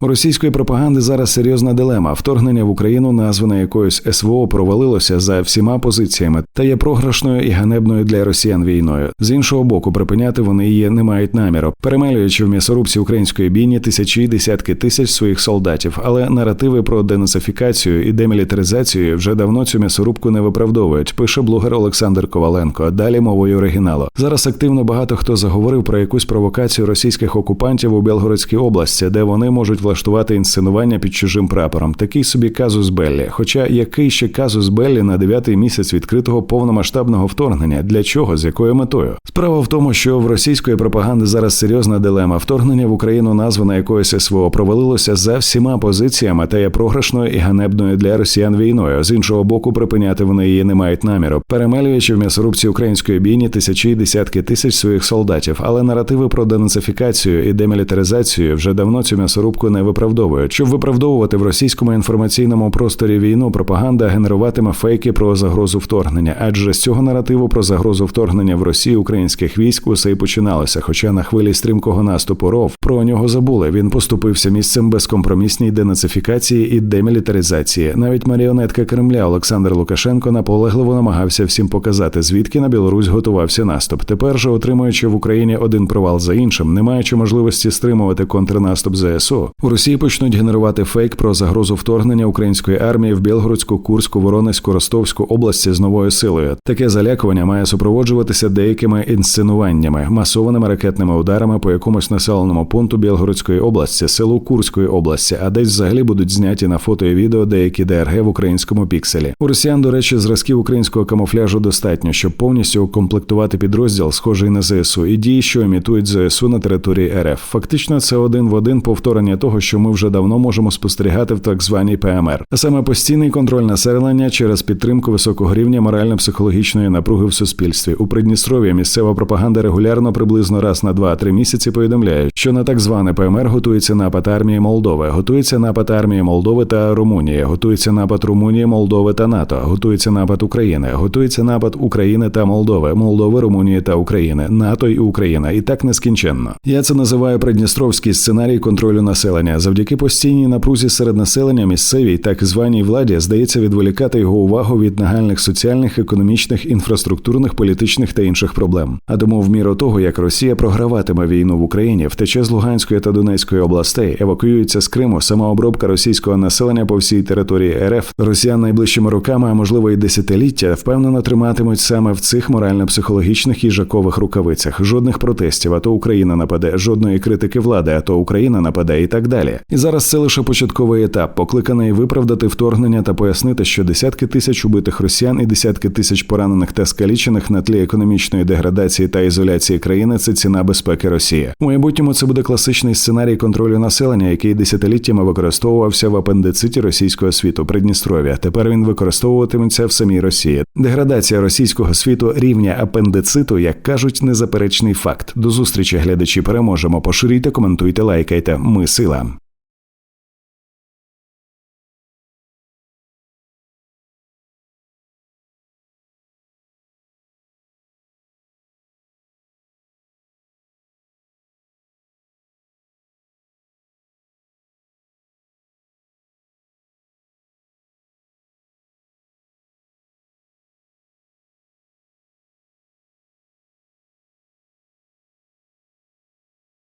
У російської пропаганди зараз серйозна дилема. Вторгнення в Україну, назване якоюсь СВО, провалилося за всіма позиціями та є програшною і ганебною для росіян війною. З іншого боку, припиняти вони її не мають наміру, перемелюючи в м'ясорубці української бійні тисячі і десятки тисяч своїх солдатів. Але наративи про денацифікацію і демілітаризацію вже давно цю м'ясорубку не виправдовують. Пише блогер Олександр Коваленко. Далі мовою оригіналу. Зараз активно багато хто заговорив про якусь провокацію російських окупантів у Білгородській області, де вони можуть влаштувати інсценування під чужим прапором. Такий собі казус Беллі. Хоча який ще казус Беллі на дев'ятий місяць відкритого повномасштабного вторгнення? Для чого? З якою метою? Справа в тому, що в російської пропаганди зараз серйозна дилема. Вторгнення в Україну, назване якоюсь СВО, провалилося за всіма позиціями та є програшною і ганебною для росіян війною. З іншого боку, припиняти вони її не мають наміру, перемелюючи в м'ясорубці української бійні тисячі і десятки тисяч своїх солдатів. Але наративи про денацифікацію і демілітаризацію вже давно цю м'ясорубку не виправдовують. Щоб виправдовувати в російському інформаційному просторі війну, пропаганда генеруватиме фейки про загрозу вторгнення, адже з цього наративу про загрозу вторгнення в Росію українських військ усе й починалося. Хоча на хвилі стрімкого наступу РОВ про нього забули. Він поступився місцем безкомпромісній денацифікації і демілітаризації. Навіть маріонетка Кремля Олександр Лукашенко наполегливо намагався всім показати, звідки на Білорусь готувався наступ. Тепер же, отримуючи в Україні один провал за іншим, не маючи можливості стримувати контрнаступ ЗСУ, Росії почнуть генерувати фейк про загрозу вторгнення української армії в Білгородську, Курську, Воронезьку, Ростовську області з новою силою. Таке залякування має супроводжуватися деякими інсценуваннями, масованими ракетними ударами по якомусь населеному пункту Білгородської області, селу Курської області, а десь взагалі будуть зняті на фото і відео деякі ДРГ в українському пікселі. У росіян, до речі, зразків українського камуфляжу достатньо, щоб повністю укомплектувати підрозділ, схожий на ЗСУ, і дії, що імітують ЗСУ на території РФ. Фактично, це один в один повторення того, що ми вже давно можемо спостерігати в так званій ПМР, а саме постійний контроль населення через підтримку високого рівня морально-психологічної напруги в суспільстві. У Придністров'ї місцева пропаганда регулярно приблизно раз на 2-3 місяці повідомляє, що на так зване ПМР готується напад армії Молдови, готується напад армії Молдови та Румунії, готується напад Румунії, Молдови та НАТО, готується напад України, готується напад України та Молдови, Молдови, Румунії та України, НАТО і Україна, і так нескінченно. Я це називаю придністровський сценарій контролю населення. Завдяки постійній напрузі серед населення місцевій так званій владі здається відволікати його увагу від нагальних соціальних, економічних, інфраструктурних, політичних та інших проблем. А тому, в міру того, як Росія програватиме війну в Україні, втече з Луганської та Донецької областей, евакуюється з Криму, самообробка російського населення по всій території РФ, Росіян найближчими роками, а можливо й десятиліття, впевнено триматимуть саме в цих морально-психологічних їжакових рукавицях. Жодних протестів, а то Україна нападе, жодної критики влади, а то Україна нападе і так далі. І зараз це лише початковий етап, покликаний виправдати вторгнення та пояснити, що десятки тисяч убитих росіян і десятки тисяч поранених та скалічених на тлі економічної деградації та ізоляції країни це ціна безпеки Росії. У майбутньому це буде класичний сценарій контролю населення, який десятиліттями використовувався в апендициті російського світу Придністров'я. Тепер він використовуватиметься в самій Росії. Деградація російського світу рівня апендициту, як кажуть, незаперечний факт. До зустрічі глядачі переможемо. Поширюйте, коментуйте, лайкайте. Ми сила.